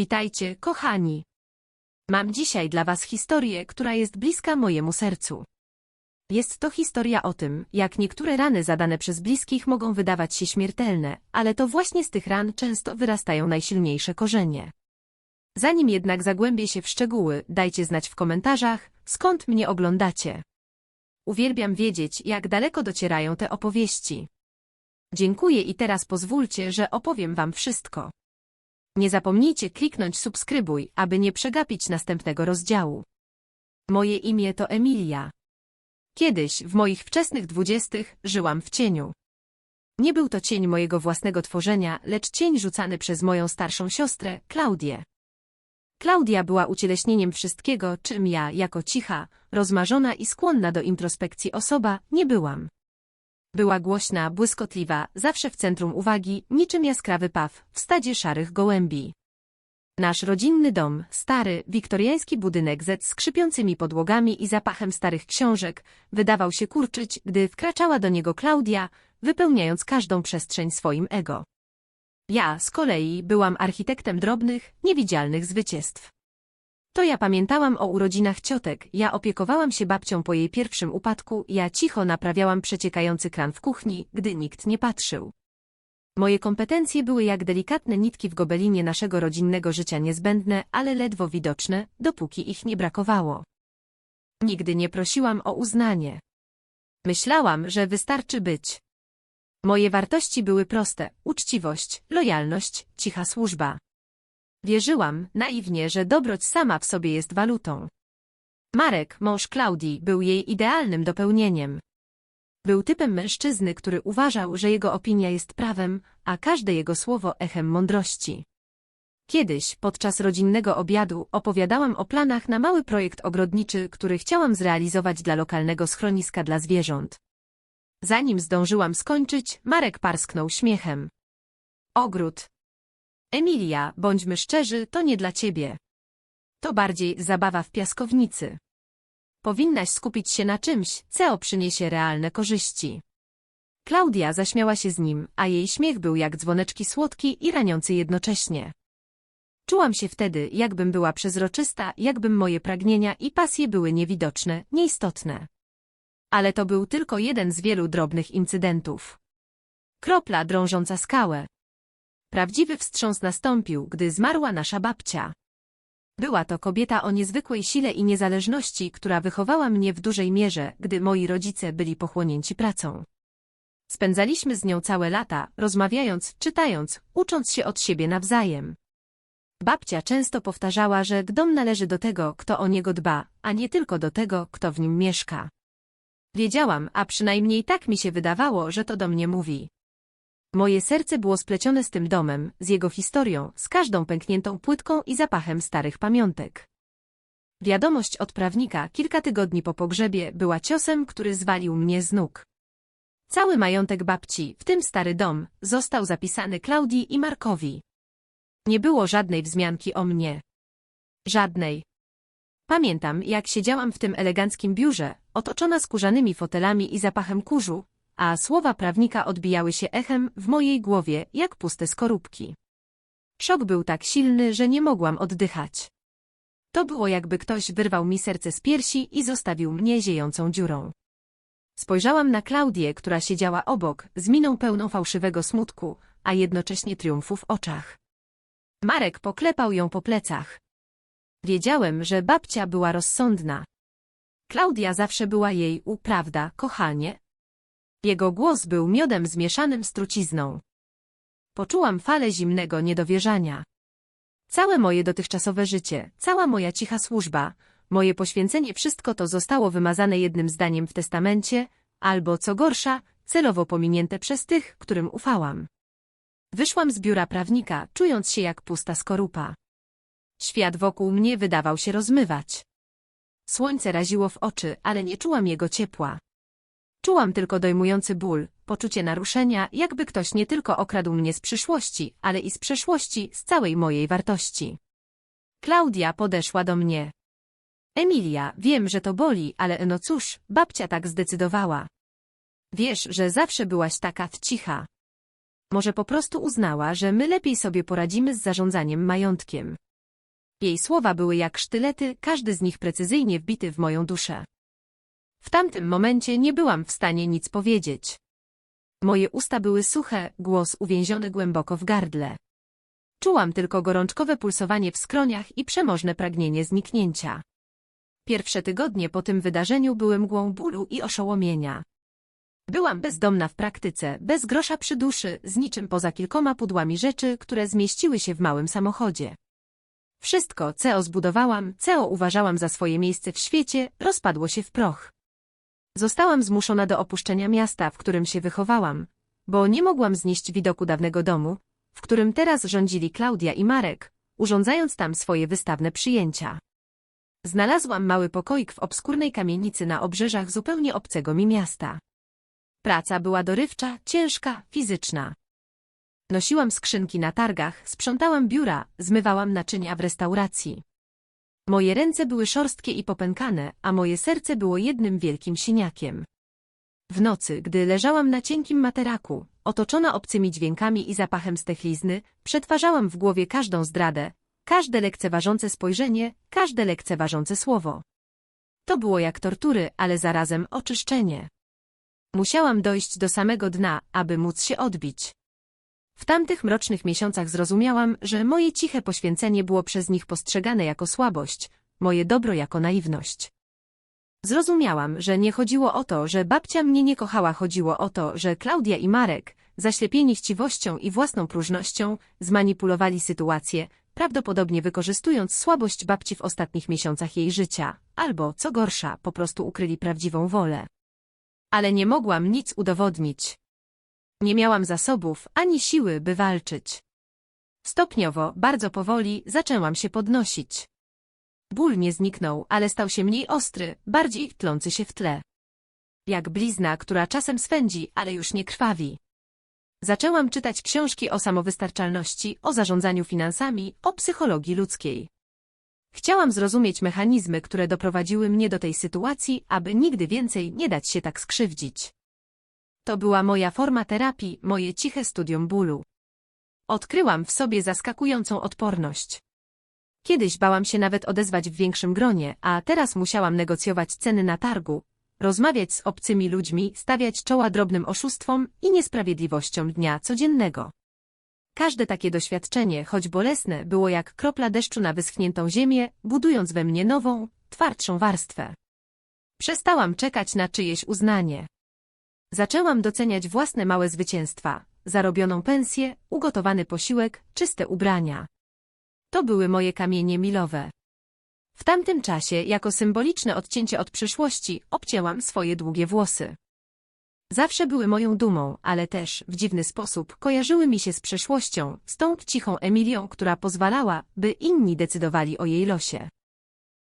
Witajcie, kochani. Mam dzisiaj dla Was historię, która jest bliska mojemu sercu. Jest to historia o tym, jak niektóre rany zadane przez bliskich mogą wydawać się śmiertelne, ale to właśnie z tych ran często wyrastają najsilniejsze korzenie. Zanim jednak zagłębię się w szczegóły, dajcie znać w komentarzach, skąd mnie oglądacie. Uwielbiam wiedzieć, jak daleko docierają te opowieści. Dziękuję i teraz pozwólcie, że opowiem Wam wszystko. Nie zapomnijcie kliknąć subskrybuj, aby nie przegapić następnego rozdziału. Moje imię to Emilia. Kiedyś, w moich wczesnych dwudziestych, żyłam w cieniu. Nie był to cień mojego własnego tworzenia, lecz cień rzucany przez moją starszą siostrę, Klaudię. Klaudia była ucieleśnieniem wszystkiego, czym ja, jako cicha, rozmarzona i skłonna do introspekcji osoba, nie byłam. Była głośna, błyskotliwa, zawsze w centrum uwagi, niczym jaskrawy paw w stadzie szarych gołębi. Nasz rodzinny dom, stary, wiktoriański budynek z skrzypiącymi podłogami i zapachem starych książek, wydawał się kurczyć, gdy wkraczała do niego Klaudia, wypełniając każdą przestrzeń swoim ego. Ja, z kolei, byłam architektem drobnych, niewidzialnych zwycięstw. To ja pamiętałam o urodzinach ciotek, ja opiekowałam się babcią po jej pierwszym upadku, ja cicho naprawiałam przeciekający kran w kuchni, gdy nikt nie patrzył. Moje kompetencje były jak delikatne nitki w gobelinie naszego rodzinnego życia niezbędne, ale ledwo widoczne, dopóki ich nie brakowało. Nigdy nie prosiłam o uznanie. Myślałam, że wystarczy być. Moje wartości były proste, uczciwość, lojalność, cicha służba. Wierzyłam, naiwnie, że dobroć sama w sobie jest walutą. Marek, mąż Klaudii, był jej idealnym dopełnieniem. Był typem mężczyzny, który uważał, że jego opinia jest prawem, a każde jego słowo echem mądrości. Kiedyś, podczas rodzinnego obiadu, opowiadałam o planach na mały projekt ogrodniczy, który chciałam zrealizować dla lokalnego schroniska dla zwierząt. Zanim zdążyłam skończyć, Marek parsknął śmiechem. Ogród. Emilia, bądźmy szczerzy, to nie dla ciebie. To bardziej zabawa w piaskownicy. Powinnaś skupić się na czymś, co przyniesie realne korzyści. Klaudia zaśmiała się z nim, a jej śmiech był jak dzwoneczki słodki i raniący jednocześnie. Czułam się wtedy, jakbym była przezroczysta, jakbym moje pragnienia i pasje były niewidoczne, nieistotne. Ale to był tylko jeden z wielu drobnych incydentów. Kropla drążąca skałę. Prawdziwy wstrząs nastąpił, gdy zmarła nasza babcia. Była to kobieta o niezwykłej sile i niezależności, która wychowała mnie w dużej mierze, gdy moi rodzice byli pochłonięci pracą. Spędzaliśmy z nią całe lata, rozmawiając, czytając, ucząc się od siebie nawzajem. Babcia często powtarzała, że dom należy do tego, kto o niego dba, a nie tylko do tego, kto w nim mieszka. Wiedziałam, a przynajmniej tak mi się wydawało, że to do mnie mówi. Moje serce było splecione z tym domem, z jego historią, z każdą pękniętą płytką i zapachem starych pamiątek. Wiadomość od prawnika kilka tygodni po pogrzebie była ciosem, który zwalił mnie z nóg. Cały majątek babci, w tym stary dom, został zapisany Klaudii i Markowi. Nie było żadnej wzmianki o mnie. Żadnej. Pamiętam, jak siedziałam w tym eleganckim biurze, otoczona skórzanymi fotelami i zapachem kurzu, a słowa prawnika odbijały się echem w mojej głowie jak puste skorupki. Szok był tak silny, że nie mogłam oddychać. To było jakby ktoś wyrwał mi serce z piersi i zostawił mnie ziejącą dziurą. Spojrzałam na Klaudię, która siedziała obok, z miną pełną fałszywego smutku, a jednocześnie triumfu w oczach. Marek poklepał ją po plecach. Wiedziałem, że babcia była rozsądna. Klaudia zawsze była jej u, prawda, kochanie? Jego głos był miodem zmieszanym z trucizną. Poczułam falę zimnego niedowierzania. Całe moje dotychczasowe życie, cała moja cicha służba, moje poświęcenie wszystko to zostało wymazane jednym zdaniem w testamencie, albo co gorsza, celowo pominięte przez tych, którym ufałam. Wyszłam z biura prawnika, czując się jak pusta skorupa. Świat wokół mnie wydawał się rozmywać. Słońce raziło w oczy, ale nie czułam jego ciepła. Czułam tylko dojmujący ból, poczucie naruszenia, jakby ktoś nie tylko okradł mnie z przyszłości, ale i z przeszłości, z całej mojej wartości. Klaudia podeszła do mnie. Emilia, wiem, że to boli, ale no cóż, babcia tak zdecydowała. Wiesz, że zawsze byłaś taka cicha. Może po prostu uznała, że my lepiej sobie poradzimy z zarządzaniem majątkiem. Jej słowa były jak sztylety, każdy z nich precyzyjnie wbity w moją duszę. W tamtym momencie nie byłam w stanie nic powiedzieć. Moje usta były suche, głos uwięziony głęboko w gardle. Czułam tylko gorączkowe pulsowanie w skroniach i przemożne pragnienie zniknięcia. Pierwsze tygodnie po tym wydarzeniu były mgłą bólu i oszołomienia. Byłam bezdomna w praktyce, bez grosza przy duszy, z niczym poza kilkoma pudłami rzeczy, które zmieściły się w małym samochodzie. Wszystko, co zbudowałam, co uważałam za swoje miejsce w świecie, rozpadło się w proch. Zostałam zmuszona do opuszczenia miasta, w którym się wychowałam, bo nie mogłam znieść widoku dawnego domu, w którym teraz rządzili Klaudia i Marek, urządzając tam swoje wystawne przyjęcia. Znalazłam mały pokoik w obskurnej kamienicy na obrzeżach zupełnie obcego mi miasta. Praca była dorywcza, ciężka, fizyczna. Nosiłam skrzynki na targach, sprzątałam biura, zmywałam naczynia w restauracji. Moje ręce były szorstkie i popękane, a moje serce było jednym wielkim siniakiem. W nocy, gdy leżałam na cienkim materaku, otoczona obcymi dźwiękami i zapachem stechlizny, przetwarzałam w głowie każdą zdradę, każde lekceważące spojrzenie, każde lekceważące słowo. To było jak tortury, ale zarazem oczyszczenie. Musiałam dojść do samego dna, aby móc się odbić. W tamtych mrocznych miesiącach zrozumiałam, że moje ciche poświęcenie było przez nich postrzegane jako słabość, moje dobro jako naiwność. Zrozumiałam, że nie chodziło o to, że babcia mnie nie kochała, chodziło o to, że Klaudia i Marek, zaślepieni chciwością i własną próżnością, zmanipulowali sytuację, prawdopodobnie wykorzystując słabość babci w ostatnich miesiącach jej życia, albo, co gorsza, po prostu ukryli prawdziwą wolę. Ale nie mogłam nic udowodnić. Nie miałam zasobów ani siły, by walczyć. Stopniowo, bardzo powoli, zaczęłam się podnosić. Ból nie zniknął, ale stał się mniej ostry, bardziej tlący się w tle. Jak blizna, która czasem swędzi, ale już nie krwawi. Zaczęłam czytać książki o samowystarczalności, o zarządzaniu finansami, o psychologii ludzkiej. Chciałam zrozumieć mechanizmy, które doprowadziły mnie do tej sytuacji, aby nigdy więcej nie dać się tak skrzywdzić. To była moja forma terapii, moje ciche studium bólu. Odkryłam w sobie zaskakującą odporność. Kiedyś bałam się nawet odezwać w większym gronie, a teraz musiałam negocjować ceny na targu, rozmawiać z obcymi ludźmi, stawiać czoła drobnym oszustwom i niesprawiedliwościom dnia codziennego. Każde takie doświadczenie, choć bolesne, było jak kropla deszczu na wyschniętą ziemię, budując we mnie nową, twardszą warstwę. Przestałam czekać na czyjeś uznanie. Zaczęłam doceniać własne małe zwycięstwa, zarobioną pensję, ugotowany posiłek, czyste ubrania. To były moje kamienie milowe. W tamtym czasie, jako symboliczne odcięcie od przyszłości, obcięłam swoje długie włosy. Zawsze były moją dumą, ale też, w dziwny sposób, kojarzyły mi się z przeszłością, z tą cichą Emilią, która pozwalała, by inni decydowali o jej losie.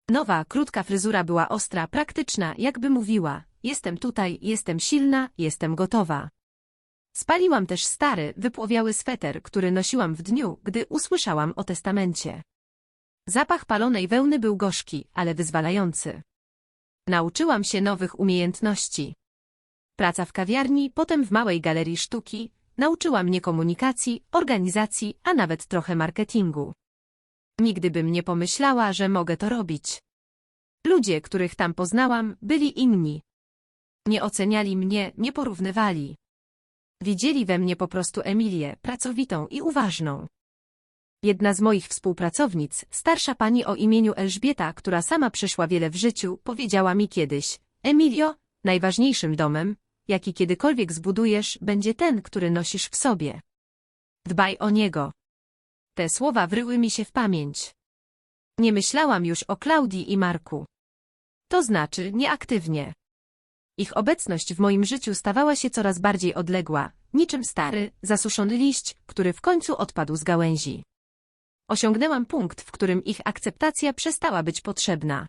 Nowa, krótka fryzura była ostra, praktyczna, jakby mówiła, jestem tutaj, jestem silna, jestem gotowa. Spaliłam też stary, wypłowiały sweter, który nosiłam w dniu, gdy usłyszałam o testamencie. Zapach palonej wełny był gorzki, ale wyzwalający. Nauczyłam się nowych umiejętności. Praca w kawiarni, potem w małej galerii sztuki, nauczyła mnie komunikacji, organizacji, a nawet trochę marketingu. Nigdy bym nie pomyślała, że mogę to robić. Ludzie, których tam poznałam, byli inni. Nie oceniali mnie, nie porównywali. Widzieli we mnie po prostu Emilię, pracowitą i uważną. Jedna z moich współpracownic, starsza pani o imieniu Elżbieta, która sama przyszła wiele w życiu, powiedziała mi kiedyś, Emilio, najważniejszym domem, jaki kiedykolwiek zbudujesz, będzie ten, który nosisz w sobie. Dbaj o niego. Te słowa wryły mi się w pamięć. Nie myślałam już o Klaudii i Marku. To znaczy nieaktywnie. Ich obecność w moim życiu stawała się coraz bardziej odległa, niczym stary, zasuszony liść, który w końcu odpadł z gałęzi. Osiągnęłam punkt, w którym ich akceptacja przestała być potrzebna.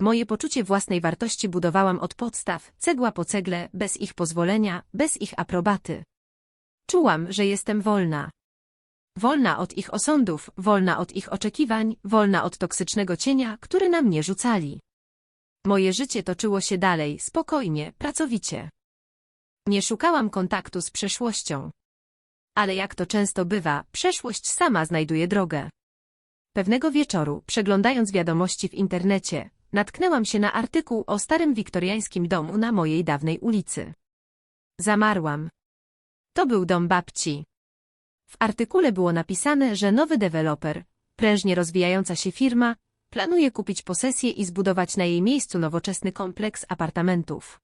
Moje poczucie własnej wartości budowałam od podstaw, cegła po cegle, bez ich pozwolenia, bez ich aprobaty. Czułam, że jestem wolna. Wolna od ich osądów, wolna od ich oczekiwań, wolna od toksycznego cienia, który na mnie rzucali. Moje życie toczyło się dalej, spokojnie, pracowicie. Nie szukałam kontaktu z przeszłością. Ale jak to często bywa, przeszłość sama znajduje drogę. Pewnego wieczoru, przeglądając wiadomości w internecie, natknęłam się na artykuł o starym wiktoriańskim domu na mojej dawnej ulicy. Zamarłam. To był dom babci. W artykule było napisane, że nowy deweloper, prężnie rozwijająca się firma, planuje kupić posesję i zbudować na jej miejscu nowoczesny kompleks apartamentów.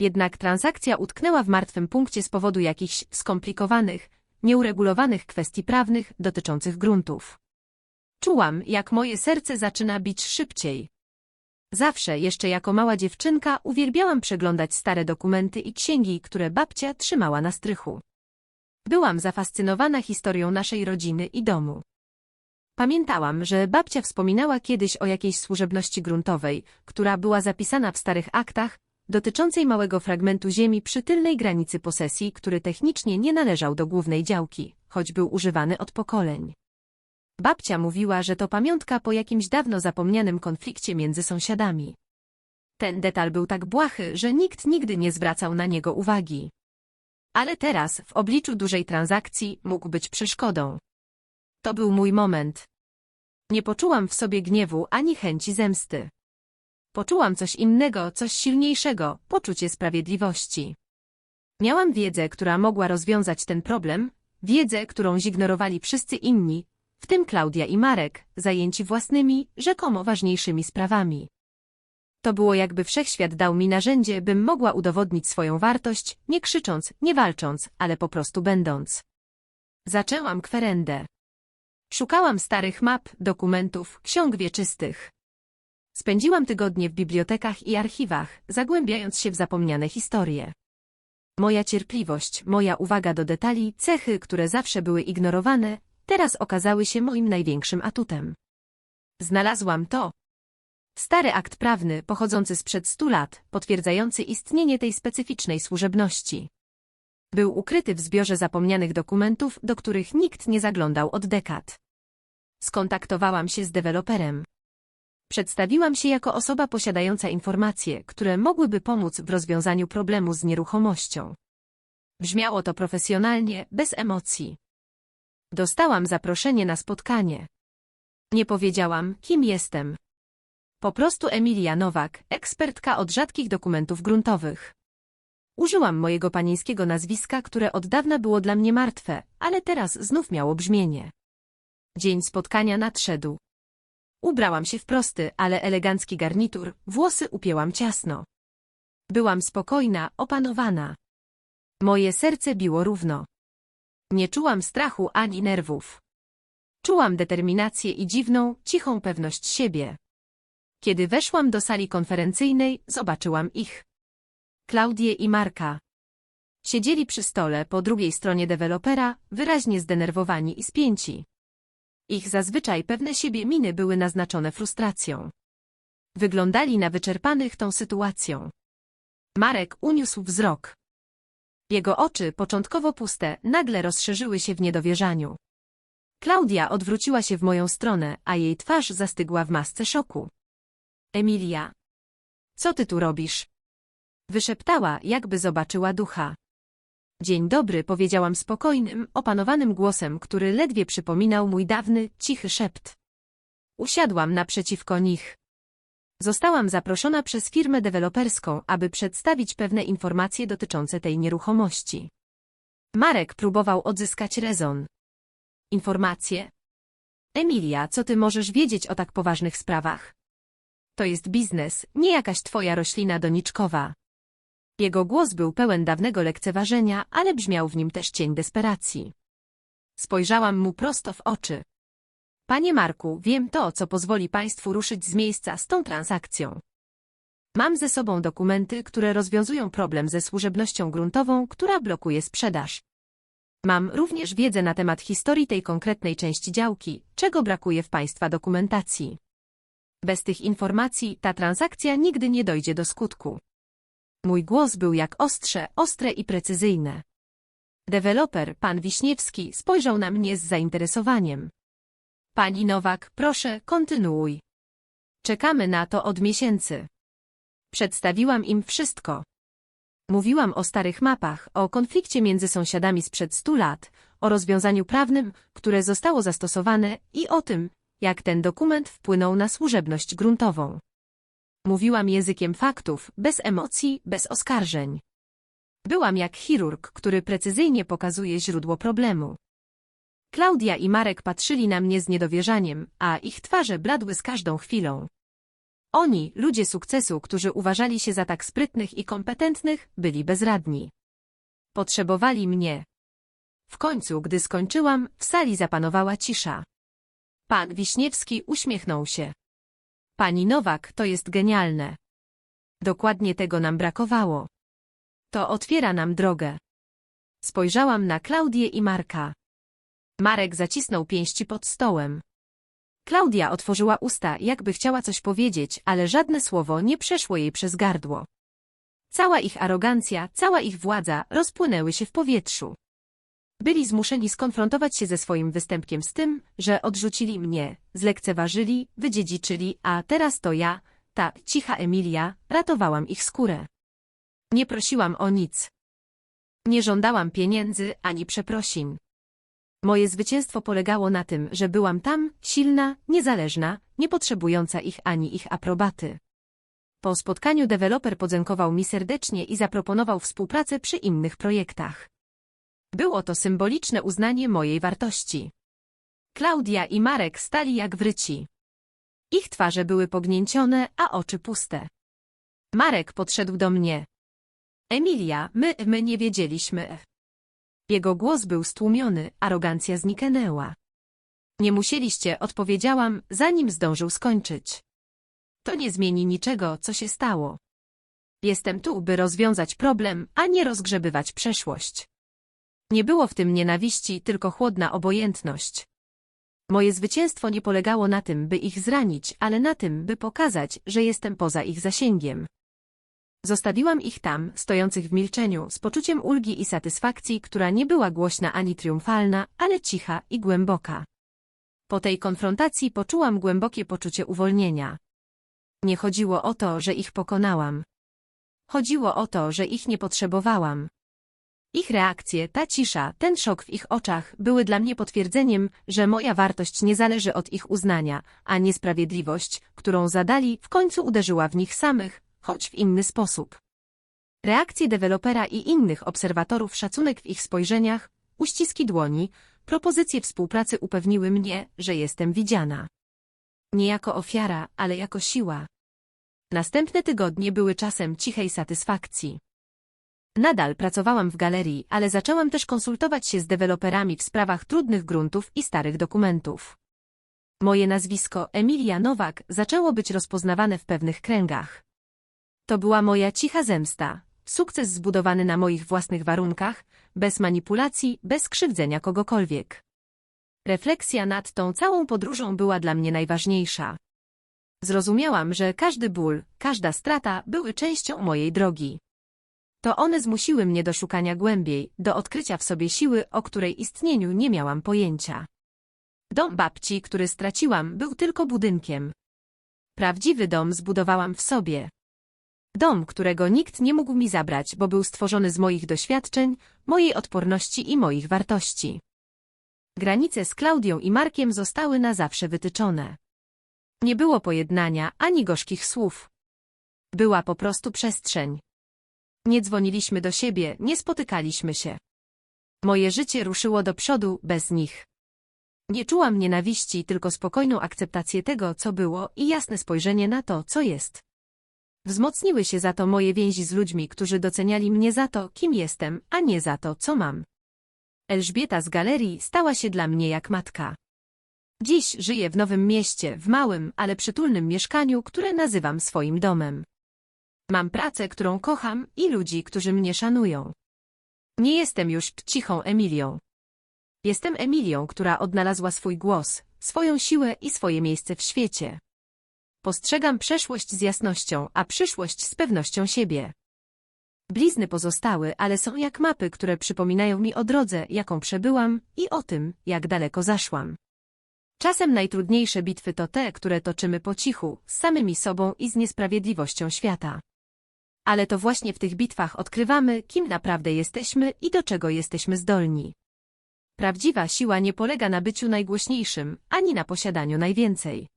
Jednak transakcja utknęła w martwym punkcie z powodu jakichś skomplikowanych, nieuregulowanych kwestii prawnych dotyczących gruntów. Czułam, jak moje serce zaczyna bić szybciej. Zawsze, jeszcze jako mała dziewczynka, uwielbiałam przeglądać stare dokumenty i księgi, które babcia trzymała na strychu. Byłam zafascynowana historią naszej rodziny i domu. Pamiętałam, że babcia wspominała kiedyś o jakiejś służebności gruntowej, która była zapisana w starych aktach, dotyczącej małego fragmentu ziemi przy tylnej granicy posesji, który technicznie nie należał do głównej działki, choć był używany od pokoleń. Babcia mówiła, że to pamiątka po jakimś dawno zapomnianym konflikcie między sąsiadami. Ten detal był tak błahy, że nikt nigdy nie zwracał na niego uwagi. Ale teraz, w obliczu dużej transakcji, mógł być przeszkodą. To był mój moment. Nie poczułam w sobie gniewu ani chęci zemsty. Poczułam coś innego, coś silniejszego, poczucie sprawiedliwości. Miałam wiedzę, która mogła rozwiązać ten problem, wiedzę, którą zignorowali wszyscy inni, w tym Klaudia i Marek, zajęci własnymi, rzekomo ważniejszymi sprawami. To było jakby wszechświat dał mi narzędzie, bym mogła udowodnić swoją wartość, nie krzycząc, nie walcząc, ale po prostu będąc. Zaczęłam kwerendę. Szukałam starych map, dokumentów, ksiąg wieczystych. Spędziłam tygodnie w bibliotekach i archiwach, zagłębiając się w zapomniane historie. Moja cierpliwość, moja uwaga do detali, cechy, które zawsze były ignorowane, teraz okazały się moim największym atutem. Znalazłam to. Stary akt prawny, pochodzący sprzed stu lat, potwierdzający istnienie tej specyficznej służebności. Był ukryty w zbiorze zapomnianych dokumentów, do których nikt nie zaglądał od dekad. Skontaktowałam się z deweloperem. Przedstawiłam się jako osoba posiadająca informacje, które mogłyby pomóc w rozwiązaniu problemu z nieruchomością. Brzmiało to profesjonalnie, bez emocji. Dostałam zaproszenie na spotkanie. Nie powiedziałam, kim jestem. Po prostu Emilia Nowak, ekspertka od rzadkich dokumentów gruntowych. Użyłam mojego panieńskiego nazwiska, które od dawna było dla mnie martwe, ale teraz znów miało brzmienie. Dzień spotkania nadszedł. Ubrałam się w prosty, ale elegancki garnitur, włosy upięłam ciasno. Byłam spokojna, opanowana. Moje serce biło równo. Nie czułam strachu ani nerwów. Czułam determinację i dziwną, cichą pewność siebie. Kiedy weszłam do sali konferencyjnej, zobaczyłam ich. Klaudię i Marka. Siedzieli przy stole po drugiej stronie dewelopera, wyraźnie zdenerwowani i spięci. Ich zazwyczaj pewne siebie miny były naznaczone frustracją. Wyglądali na wyczerpanych tą sytuacją. Marek uniósł wzrok. Jego oczy, początkowo puste, nagle rozszerzyły się w niedowierzaniu. Klaudia odwróciła się w moją stronę, a jej twarz zastygła w masce szoku. Emilia. Co ty tu robisz? Wyszeptała, jakby zobaczyła ducha. Dzień dobry, powiedziałam spokojnym, opanowanym głosem, który ledwie przypominał mój dawny, cichy szept. Usiadłam naprzeciwko nich. Zostałam zaproszona przez firmę deweloperską, aby przedstawić pewne informacje dotyczące tej nieruchomości. Marek próbował odzyskać rezon. Informacje? Emilia, co ty możesz wiedzieć o tak poważnych sprawach? To jest biznes, nie jakaś twoja roślina doniczkowa. Jego głos był pełen dawnego lekceważenia, ale brzmiał w nim też cień desperacji. Spojrzałam mu prosto w oczy. Panie Marku, wiem to, co pozwoli Państwu ruszyć z miejsca z tą transakcją. Mam ze sobą dokumenty, które rozwiązują problem ze służebnością gruntową, która blokuje sprzedaż. Mam również wiedzę na temat historii tej konkretnej części działki, czego brakuje w Państwa dokumentacji. Bez tych informacji ta transakcja nigdy nie dojdzie do skutku. Mój głos był jak ostrze, ostre i precyzyjne. Deweloper, pan Wiśniewski, spojrzał na mnie z zainteresowaniem. Pani Nowak, proszę, kontynuuj. Czekamy na to od miesięcy. Przedstawiłam im wszystko. Mówiłam o starych mapach, o konflikcie między sąsiadami sprzed stu lat, o rozwiązaniu prawnym, które zostało zastosowane i o tym, jak ten dokument wpłynął na służebność gruntową. Mówiłam językiem faktów, bez emocji, bez oskarżeń. Byłam jak chirurg, który precyzyjnie pokazuje źródło problemu. Klaudia i Marek patrzyli na mnie z niedowierzaniem, a ich twarze bladły z każdą chwilą. Oni, ludzie sukcesu, którzy uważali się za tak sprytnych i kompetentnych, byli bezradni. Potrzebowali mnie. W końcu, gdy skończyłam, w sali zapanowała cisza. Pan Wiśniewski uśmiechnął się. Pani Nowak, to jest genialne. Dokładnie tego nam brakowało. To otwiera nam drogę. Spojrzałam na Klaudię i Marka. Marek zacisnął pięści pod stołem. Klaudia otworzyła usta, jakby chciała coś powiedzieć, ale żadne słowo nie przeszło jej przez gardło. Cała ich arogancja, cała ich władza rozpłynęły się w powietrzu. Byli zmuszeni skonfrontować się ze swoim występkiem z tym, że odrzucili mnie, zlekceważyli, wydziedziczyli, a teraz to ja, ta cicha Emilia, ratowałam ich skórę. Nie prosiłam o nic. Nie żądałam pieniędzy ani przeprosin. Moje zwycięstwo polegało na tym, że byłam tam, silna, niezależna, nie potrzebująca ich ani ich aprobaty. Po spotkaniu deweloper podziękował mi serdecznie i zaproponował współpracę przy innych projektach. Było to symboliczne uznanie mojej wartości. Klaudia i Marek stali jak wryci. Ich twarze były pognięcione, a oczy puste. Marek podszedł do mnie. Emilia, my, my nie wiedzieliśmy. Jego głos był stłumiony, arogancja zniknęła. Nie musieliście, odpowiedziałam, zanim zdążył skończyć. To nie zmieni niczego, co się stało. Jestem tu, by rozwiązać problem, a nie rozgrzebywać przeszłość. Nie było w tym nienawiści, tylko chłodna obojętność. Moje zwycięstwo nie polegało na tym, by ich zranić, ale na tym, by pokazać, że jestem poza ich zasięgiem. Zostawiłam ich tam, stojących w milczeniu, z poczuciem ulgi i satysfakcji, która nie była głośna ani triumfalna, ale cicha i głęboka. Po tej konfrontacji poczułam głębokie poczucie uwolnienia. Nie chodziło o to, że ich pokonałam. Chodziło o to, że ich nie potrzebowałam. Ich reakcje, ta cisza, ten szok w ich oczach były dla mnie potwierdzeniem, że moja wartość nie zależy od ich uznania, a niesprawiedliwość, którą zadali, w końcu uderzyła w nich samych, choć w inny sposób. Reakcje dewelopera i innych obserwatorów, szacunek w ich spojrzeniach, uściski dłoni, propozycje współpracy upewniły mnie, że jestem widziana. Nie jako ofiara, ale jako siła. Następne tygodnie były czasem cichej satysfakcji. Nadal pracowałam w galerii, ale zaczęłam też konsultować się z deweloperami w sprawach trudnych gruntów i starych dokumentów. Moje nazwisko Emilia Nowak zaczęło być rozpoznawane w pewnych kręgach. To była moja cicha zemsta, sukces zbudowany na moich własnych warunkach, bez manipulacji, bez krzywdzenia kogokolwiek. Refleksja nad tą całą podróżą była dla mnie najważniejsza. Zrozumiałam, że każdy ból, każda strata były częścią mojej drogi. To one zmusiły mnie do szukania głębiej, do odkrycia w sobie siły, o której istnieniu nie miałam pojęcia. Dom babci, który straciłam, był tylko budynkiem. Prawdziwy dom zbudowałam w sobie. Dom, którego nikt nie mógł mi zabrać, bo był stworzony z moich doświadczeń, mojej odporności i moich wartości. Granice z Klaudią i Markiem zostały na zawsze wytyczone. Nie było pojednania ani gorzkich słów. Była po prostu przestrzeń. Nie dzwoniliśmy do siebie, nie spotykaliśmy się. Moje życie ruszyło do przodu bez nich. Nie czułam nienawiści, tylko spokojną akceptację tego, co było i jasne spojrzenie na to, co jest. Wzmocniły się za to moje więzi z ludźmi, którzy doceniali mnie za to, kim jestem, a nie za to, co mam. Elżbieta z galerii stała się dla mnie jak matka. Dziś żyję w nowym mieście, w małym, ale przytulnym mieszkaniu, które nazywam swoim domem. Mam pracę, którą kocham i ludzi, którzy mnie szanują. Nie jestem już cichą Emilią. Jestem Emilią, która odnalazła swój głos, swoją siłę i swoje miejsce w świecie. Postrzegam przeszłość z jasnością, a przyszłość z pewnością siebie. Blizny pozostały, ale są jak mapy, które przypominają mi o drodze, jaką przebyłam i o tym, jak daleko zaszłam. Czasem najtrudniejsze bitwy to te, które toczymy po cichu, z samymi sobą i z niesprawiedliwością świata. Ale to właśnie w tych bitwach odkrywamy, kim naprawdę jesteśmy i do czego jesteśmy zdolni. Prawdziwa siła nie polega na byciu najgłośniejszym, ani na posiadaniu najwięcej.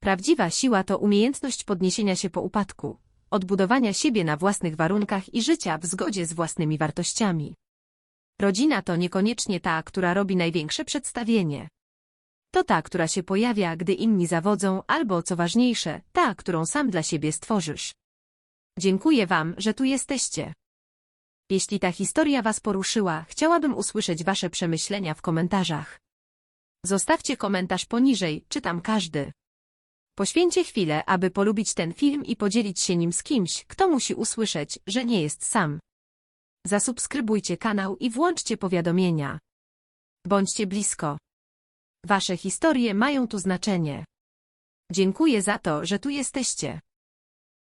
Prawdziwa siła to umiejętność podniesienia się po upadku, odbudowania siebie na własnych warunkach i życia w zgodzie z własnymi wartościami. Rodzina to niekoniecznie ta, która robi największe przedstawienie. To ta, która się pojawia, gdy inni zawodzą, albo, co ważniejsze, ta, którą sam dla siebie stworzysz. Dziękuję Wam, że tu jesteście. Jeśli ta historia Was poruszyła, chciałabym usłyszeć Wasze przemyślenia w komentarzach. Zostawcie komentarz poniżej, czytam każdy. Poświęćcie chwilę, aby polubić ten film i podzielić się nim z kimś, kto musi usłyszeć, że nie jest sam. Zasubskrybujcie kanał i włączcie powiadomienia. Bądźcie blisko. Wasze historie mają tu znaczenie. Dziękuję za to, że tu jesteście.